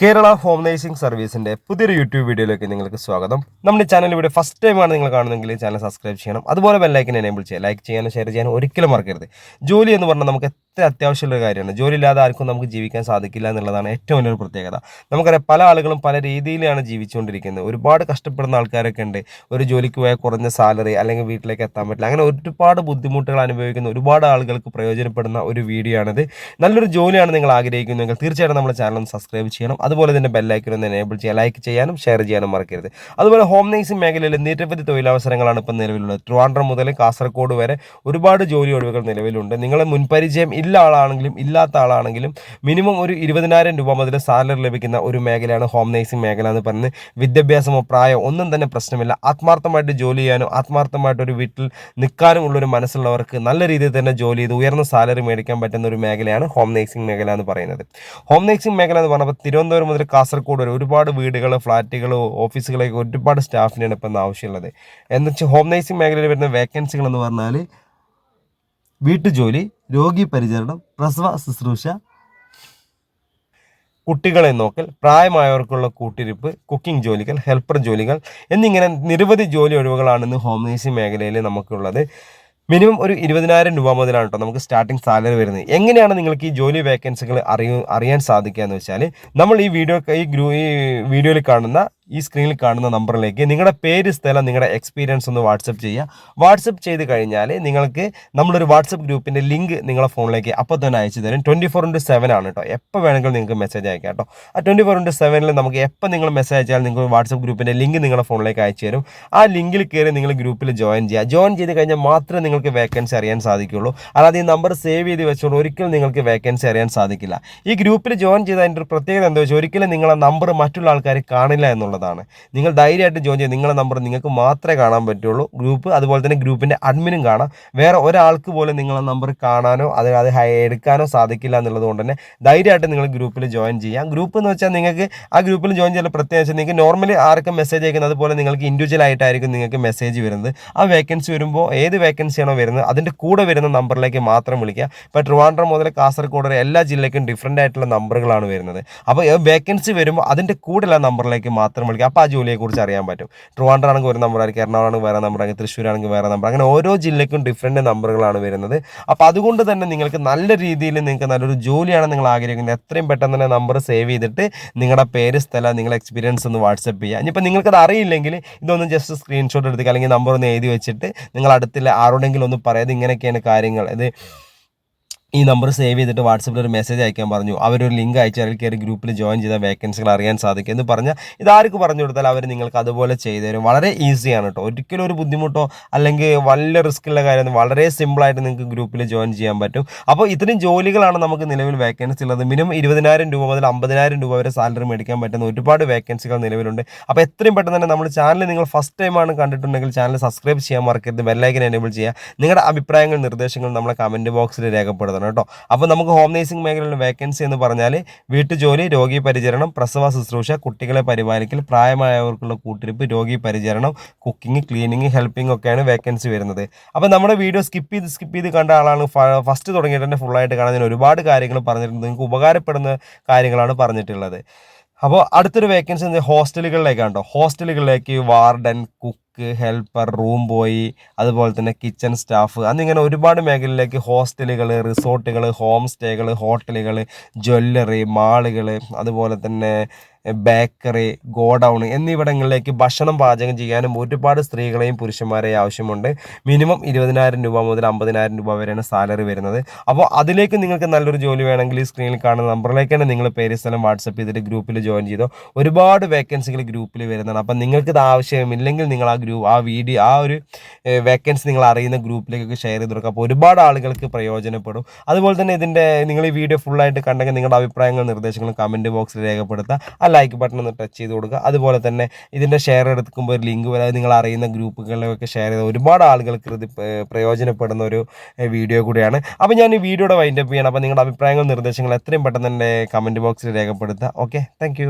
Kerala home nursing സർവീസിന്റെ പുതിയൊരു YouTube വീഡിയോയിലേക്ക് നിങ്ങൾക്ക് സ്വാഗതം. നമ്മുടെ ചാനൽ ഇവിടെ ഫസ്റ്റ് ടൈമാണ് നിങ്ങൾ കാണുന്നതെങ്കിൽ ചാനൽ സബ്സ്ക്രൈബ് ചെയ്യണം. അതുപോലെ ബെല്ലൈക്കൻ എനേബിൾ ചെയ്യുക ലൈക്ക് ചെയ്യാനും ഷെയർ ചെയ്യാനും ഒരിക്കലും മറക്കരുത്. ജോലി എന്ന് പറഞ്ഞാൽ നമുക്ക് എത്ര അത്യാവശ്യമുള്ള കാര്യമാണ്. ജോലി ഇല്ലാതെ ആർക്കും നമുക്ക് ജീവിക്കാൻ സാധിക്കില്ല എന്നുള്ളതാണ് ഏറ്റവും വലിയൊരു പ്രത്യേകത. നമുക്കറിയാം പല ആളുകളും പല രീതിയിലാണ് ജീവിച്ചുകൊണ്ടിരിക്കുന്നത്. ഒരുപാട് കഷ്ടപ്പെടുന്ന ആൾക്കാരൊക്കെ ഉണ്ട്. ഒരു ജോലിക്ക് പോയാൽ കുറഞ്ഞ സാലറി അല്ലെങ്കിൽ വീട്ടിലേക്ക് എത്താൻ പറ്റില്ല. അങ്ങനെ ഒരുപാട് ബുദ്ധിമുട്ടുകൾ അനുഭവിക്കുന്ന ഒരുപാട് ആളുകൾക്ക് പ്രയോജനപ്പെടുന്ന ഒരു വീഡിയോ ആണിത്. നല്ലൊരു ജോലിയാണ് നിങ്ങൾ ആഗ്രഹിക്കുന്നതെങ്കിൽ തീർച്ചയായിട്ടും നമ്മുടെ ചാനൽ സബ്സ്ക്രൈബ് ചെയ്യണം. അതുപോലെ തന്നെ ബെല്ലൈക്കൻ ഒന്ന് എനേബിൾ ചെയ്യുക ലൈക്ക് ചെയ്യാനും ഷെയർ ചെയ്യാനും മറക്കരുത്. അതുപോലെ ഹോം നേഴ്സിംഗ് മേഖലയിൽ നിരവധി തൊഴിലവസരങ്ങളാണ് ഇപ്പം നിലവിലുള്ളത്. ട്രിവാൻഡ്രം മുതൽ കാസർഗോഡ് വരെ ഒരുപാട് ജോലി ഒഴിവുകൾ നിലവിലുണ്ട്. നിങ്ങളെ മുൻപരിചയം ഇല്ല ആളാണെങ്കിലും ഇല്ലാത്ത ആളാണെങ്കിലും മിനിമം ഒരു ഇരുപതിനായിരം രൂപ മുതൽ സാലറി ലഭിക്കുന്ന ഒരു മേഖലയാണ് ഹോം നേഴ്സിംഗ് മേഖല എന്ന് പറഞ്ഞ് വിദ്യാഭ്യാസമോ പ്രായമോ ഒന്നും തന്നെ പ്രശ്നമില്ല. ആത്മാർത്ഥമായിട്ട് ജോലി ചെയ്യാനും ആത്മാർത്ഥമായിട്ട് ഒരു വീട്ടിൽ നിൽക്കാനും ഉള്ളൊരു മനസ്സുള്ളവർക്ക് നല്ല രീതിയിൽ തന്നെ ജോലി ചെയ്ത് ഉയർന്ന സാലറി മേടിക്കാൻ പറ്റുന്ന ഒരു മേഖലയാണ് ഹോം നേഴ്സിംഗ് മേഖല എന്ന് പറയുന്നത്. ഹോം നേഴ്സിംഗ് മേഖല എന്ന് പറഞ്ഞപ്പോൾ തിരുവനന്തപുരം മുതൽ കാസർഗോഡ് വരെ ഒരുപാട് വീടുകൾ ഫ്ലാറ്റുകൾ ഓഫീസുകളൊക്കെ ഒരുപാട് സ്റ്റാഫിനാണ് ഇപ്പം ആവശ്യമുള്ളത്. എന്ന് വെച്ചാൽ ഹോം നേഴ്സിംഗ് മേഖലയിൽ വരുന്ന വേക്കൻസികൾ എന്ന് പറഞ്ഞാൽ വീട്ടുജോലി രോഗി പരിചരണം പ്രസവ ശുശ്രൂഷ കുട്ടികളെ നോക്കൽ പ്രായമായവർക്കുള്ള കൂട്ടിരിപ്പ് കുക്കിംഗ് ജോലികൾ ഹെൽപ്പർ ജോലികൾ എന്നിങ്ങനെ നിരവധി ജോലി ഒഴിവുകളാണ് ഇന്ന് ഹോം നേഴ്സിംഗ് മേഖലയിൽ നമുക്കുള്ളത്. മിനിമം ഒരു ഇരുപതിനായിരം രൂപ മുതലാണ് കേട്ടോ നമുക്ക് സ്റ്റാർട്ടിംഗ് സാലറി വരുന്നത്. എങ്ങനെയാണ് നിങ്ങൾക്ക് ഈ ജോലി വേക്കൻസികൾ അറിയ അറിയാൻ സാധിക്കുക എന്ന് വെച്ചാൽ നമ്മൾ ഈ വീഡിയോ ഈ ഗ്രൂ ഈ വീഡിയോയിൽ കാണുന്ന ഈ സ്ക്രീനിൽ കാണുന്ന നമ്പറിലേക്ക് നിങ്ങളുടെ പേര് സ്ഥലം നിങ്ങളുടെ എക്സ്പീരിയൻസ് ഒന്ന് വാട്സപ്പ് ചെയ്യുക വാട്സപ്പ് ചെയ്ത് കഴിഞ്ഞാൽ നിങ്ങൾക്ക് നമ്മളൊരു വാട്സപ്പ് ഗ്രൂപ്പിന്റെ ലിങ്ക് നിങ്ങളുടെ ഫോണിലേക്ക് അപ്പോൾ തന്നെ അയച്ചു തരും. ട്വന്റി ഫോർ ഇന്റു സെവൻ ആണ് കേട്ടോ എപ്പോൾ വേണമെങ്കിലും നിങ്ങൾക്ക് മെസ്സേജ് അയക്കാം കേട്ടോ ആ ട്വന്റി ഫോർ ഇന്റു സെവനിൽ നമുക്ക് എപ്പോൾ നിങ്ങൾ മെസ്സേജ് അയച്ചാൽ നിങ്ങൾക്ക് വാട്സപ്പ് ഗ്രൂപ്പിന്റെ ലിങ്ക് നിങ്ങളുടെ ഫോണിലേക്ക് അയച്ചു തരും. ആ ലിങ്കിൽ കയറി നിങ്ങൾ ഗ്രൂപ്പിൽ ജോയിൻ ചെയ്യുക ജോയിൻ ചെയ്ത് കഴിഞ്ഞാൽ മാത്രമേ നിങ്ങൾക്ക് വേക്കൻസി അറിയാൻ സാധിക്കുള്ളൂ. അല്ലാതെ ഈ നമ്പർ സേവ് ചെയ്ത് വെച്ചുകൊണ്ട് ഒരിക്കലും നിങ്ങൾക്ക് വേക്കൻസി അറിയാൻ സാധിക്കില്ല. ഈ ഗ്രൂപ്പിൽ ജോയിൻ ചെയ്തതിന്റെ ഒരു പ്രത്യേകത എന്താ വെച്ചാൽ ഒരിക്കലും നിങ്ങളുടെ നമ്പർ മറ്റുള്ള ആൾക്കാർ കാണില്ല എന്നുള്ളതാണ് നിങ്ങൾ ധൈര്യമായിട്ട് ജോയിൻ ചെയ്യുക നിങ്ങളുടെ നമ്പർ നിങ്ങൾക്ക് മാത്രമേ കാണാൻ പറ്റുള്ളൂ. ഗ്രൂപ്പ് അതുപോലെ തന്നെ ഗ്രൂപ്പിന്റെ അഡ്മിനും കാണാം. വേറെ ഒരാൾക്ക് പോലും നിങ്ങളുടെ നമ്പർ കാണാനോ അത് അത് എടുക്കാനോ സാധിക്കില്ല എന്നുള്ളത് കൊണ്ട് തന്നെ ധൈര്യമായിട്ട് നിങ്ങൾ ഗ്രൂപ്പിൽ ജോയിൻ ചെയ്യാം ഗ്രൂപ്പ് എന്ന് വെച്ചാൽ നിങ്ങൾക്ക് ആ ഗ്രൂപ്പിൽ ജോയിൻ ചെയ്യാൻ പ്രത്യേകിച്ച് നിങ്ങൾക്ക് നോർമലി ആർക്കും മെസ്സേജ് അയക്കുന്നത് അതുപോലെ നിങ്ങൾക്ക് ഇൻഡിവിജ്വൽ ആയിട്ടായിരിക്കും നിങ്ങൾക്ക് മെസ്സേജ് വരുന്നത്. ആ വേക്കൻസി വരുമ്പോൾ ഏത് വേക്കൻസിയാണോ വരുന്നത് അതിന്റെ കൂടെ വരുന്ന നമ്പറിലേക്ക് മാത്രം വിളിക്കുക. ഇപ്പോൾ ട്രിവാൻഡ്രം മുതൽ കാസർഗോഡ് വരെ എല്ലാ ജില്ലയ്ക്കും ഡിഫറന്റ് ആയിട്ടുള്ള നമ്പറുകളാണ് വരുന്നത്. അപ്പോൾ വേക്കൻസി വരുമ്പോൾ അതിന്റെ കൂടെയുള്ള നമ്പറിലേക്ക് മാത്രം വിളിക്കുക അപ്പോൾ ആ ജോലിയെക്കുറിച്ച് അറിയാൻ പറ്റും. ട്രിവാൻഡ്രം ആണെങ്കിൽ ഒരു നമ്പറായിരിക്കും എറണാകുളം വേറെ നമ്പറായിരിക്കും തൃശ്ശൂർ ആണെങ്കിൽ വേറെ നമ്പർ അങ്ങനെ ഓരോ ജില്ലയ്ക്കും ഡിഫറെന്റ് നമ്പറുകളാണ് വരുന്നത്. അപ്പോൾ അതുകൊണ്ട് തന്നെ നിങ്ങൾക്ക് നല്ല രീതിയിൽ നിങ്ങൾക്ക് നല്ലൊരു ജോലിയാണ് നിങ്ങൾ ആഗ്രഹിക്കുന്നത്. എത്രയും പെട്ടെന്ന് തന്നെ നമ്പർ സേവ് ചെയ്തിട്ട് നിങ്ങളുടെ പേര് സ്ഥലം നിങ്ങളുടെ എക്സ്പീരിയൻസ് ഒന്ന് വാട്സപ്പ് ചെയ്യുക. ഇനിയിപ്പോൾ നിങ്ങൾക്കത് അറിയില്ലെങ്കിൽ ഇതൊന്ന് ജസ്റ്റ് സ്ക്രീൻഷോട്ട് എടുത്തിട്ട് അല്ലെങ്കിൽ നമ്പർ ഒന്ന് എഴുതി വെച്ചിട്ട് നിങ്ങൾ അടുത്തില്ല ആരോടെങ്കിലും ഒന്ന് പറയാതെ ഇങ്ങനെയൊക്കെയാണ് കാര്യങ്ങൾ. ഇത് ഈ നമ്പർ സേവ് ചെയ്തിട്ട് വാട്സപ്പിൽ ഒരു മെസ്സേജ് അയക്കാൻ പറഞ്ഞു. അവരൊരു ലിങ്ക് അയച്ചാൽ കയറി ഗ്രൂപ്പിൽ ജോയിൻ ചെയ്ത വേക്കൻസികൾ അറിയാൻ സാധിക്കും എന്ന് പറഞ്ഞാൽ ഇതാർക്ക് പറഞ്ഞു കൊടുത്താൽ അവർ നിങ്ങൾക്ക് അതുപോലെ ചെയ്തു തരും. വളരെ ഈസിയാണ് കേട്ടോ ഒരിക്കലും ഒരു ബുദ്ധിമുട്ടോ അല്ലെങ്കിൽ വലിയ റിസ്ക്കുള്ള കാര്യമൊന്നും കാര്യം വളരെ സിമ്പിളായിട്ട് നിങ്ങൾക്ക് ഗ്രൂപ്പിൽ ജോയിൻ ചെയ്യാൻ പറ്റും. അപ്പോൾ ഇത്രയും ജോലികളാണ് നമുക്ക് നിലവിൽ വേക്കൻസി ഉള്ളത്. മിനിമം ഇരുപതിനായിരം രൂപ മുതൽ അമ്പതിനായിരം രൂപ വരെ സാലറി മേടിക്കാൻ പറ്റുന്ന ഒരുപാട് വേക്കൻസികൾ നിലവിലുണ്ട്. അപ്പോൾ എത്രയും പെട്ടെന്ന് തന്നെ നമ്മുടെ ചാനൽ നിങ്ങൾ ഫസ്റ്റ് ടൈമാണ് കണ്ടിട്ടുണ്ടെങ്കിൽ ചാനൽ സബ്സ്ക്രൈബ് ചെയ്യാൻ മറക്കരുത്. ബെല്ലൈക്കൻ എനേബിൾ ചെയ്യുക. നിങ്ങളുടെ അഭിപ്രായങ്ങൾ നിർദ്ദേശങ്ങൾ നമ്മളെ കമന്റ് ബോക്സിൽ രേഖപ്പെടുത്തണം. കേട്ടോ. അപ്പോൾ നമുക്ക് ഹോം നേഴ്സിംഗ് മേഖലയിലെ വേക്കൻസി എന്ന് പറഞ്ഞാൽ വീട്ടുജോലി രോഗി പരിചരണം പ്രസവ ശുശ്രൂഷ കുട്ടികളെ പരിപാലിക്കൽ പ്രായമായവർക്കുള്ള കൂട്ടിരിപ്പ് രോഗി പരിചരണം കുക്കിംഗ് ക്ലീനിങ് ഹെൽപ്പിംഗ് ഒക്കെയാണ് വേക്കൻസി വരുന്നത്. അപ്പോൾ നമ്മുടെ വീഡിയോ സ്കിപ്പ് ചെയ്ത് സ്കിപ്പ് ചെയ്ത് കണ്ട ആളാണ് ഫസ്റ്റ് തുടങ്ങിയിട്ട് തന്നെ ഫുള്ളായിട്ട് കാണാൻ ഞാൻ ഒരുപാട് കാര്യങ്ങൾ പറഞ്ഞിട്ടുണ്ട്. നിങ്ങൾക്ക് ഉപകാരപ്പെടുന്ന കാര്യങ്ങളാണ് പറഞ്ഞിട്ടുള്ളത്. അപ്പോൾ അടുത്തൊരു വേക്കൻസി ഹോസ്റ്റലുകളിലേക്കാണ് കേട്ടോ. ഹോസ്റ്റലുകളിലേക്ക് warden cook helper room boy അതുപോലെ തന്നെ കിച്ചൺ സ്റ്റാഫ് എന്നിങ്ങനെ ഒരുപാട് മേഖലയിലേക്ക് ഹോസ്റ്റലുകൾ റിസോർട്ടുകൾ ഹോം സ്റ്റേകൾ ഹോട്ടലുകൾ ജ്വല്ലറി മാളുകൾ അതുപോലെ തന്നെ ബേക്കറി ഗോഡൗൺ എന്നിവിടങ്ങളിലേക്ക് ഭക്ഷണം പാചകം ചെയ്യാനും ഒരുപാട് സ്ത്രീകളെയും പുരുഷന്മാരെയും ആവശ്യമുണ്ട്. മിനിമം ഇരുപതിനായിരം രൂപ മുതൽ അമ്പതിനായിരം രൂപ വരെയാണ് സാലറി വരുന്നത്. അപ്പോൾ അതിലേക്ക് നിങ്ങൾക്ക് നല്ലൊരു ജോലി വേണമെങ്കിൽ ഈ സ്ക്രീനിൽ കാണുന്ന നമ്പറിലേക്ക് തന്നെ നിങ്ങൾ പേര് സ്ഥലം വാട്സപ്പ് ചെയ്തിട്ട് ഗ്രൂപ്പിൽ ജോയിൻ ചെയ്തോ. ഒരുപാട് വേക്കൻസികൾ ഗ്രൂപ്പിൽ വരുന്നതാണ്. അപ്പം നിങ്ങൾക്കിത് ആവശ്യമില്ലെങ്കിൽ നിങ്ങൾ ആ ഗ്രൂപ്പ് ആ വീഡിയോ ആ ഒരു വേക്കൻസി നിങ്ങൾ അറിയുന്ന ഗ്രൂപ്പിലേക്കൊക്കെ ഷെയർ ചെയ്ത് കൊടുക്കുക അപ്പോൾ ഒരുപാട് ആളുകൾക്ക് പ്രയോജനപ്പെടും. അതുപോലെ തന്നെ ഇതിന്റെ നിങ്ങൾ ഈ വീഡിയോ ഫുള്ളായിട്ട് കണ്ടെങ്കിൽ നിങ്ങളുടെ അഭിപ്രായങ്ങളും നിർദ്ദേശങ്ങളും കമന്റ് ബോക്സിൽ രേഖപ്പെടുത്തുക. ആ ലൈക്ക് ബട്ടൺ ഒന്ന് ടച്ച് ചെയ്ത് കൊടുക്കുക. അതുപോലെ തന്നെ ഇതിന്റെ ഷെയർ എടുക്കുമ്പോൾ ഒരു ലിങ്ക് വരാതെ നിങ്ങൾ അറിയുന്ന ഗ്രൂപ്പുകളിലൊക്കെ ഷെയർ ചെയ്ത് ഒരുപാട് ആളുകൾക്ക് ഇത് പ്രയോജനപ്പെടുന്ന ഒരു വീഡിയോ കൂടിയാണ്. അപ്പോൾ ഞാൻ ഈ വീഡിയോയുടെ വൈൻഡപ്പ് ചെയ്യുകയാണ് അപ്പോൾ നിങ്ങളുടെ അഭിപ്രായങ്ങളും നിർദ്ദേശങ്ങളും എത്രയും പെട്ടെന്ന് എന്റെ കമന്റ് ബോക്സിൽ രേഖപ്പെടുത്തുക. Okay thank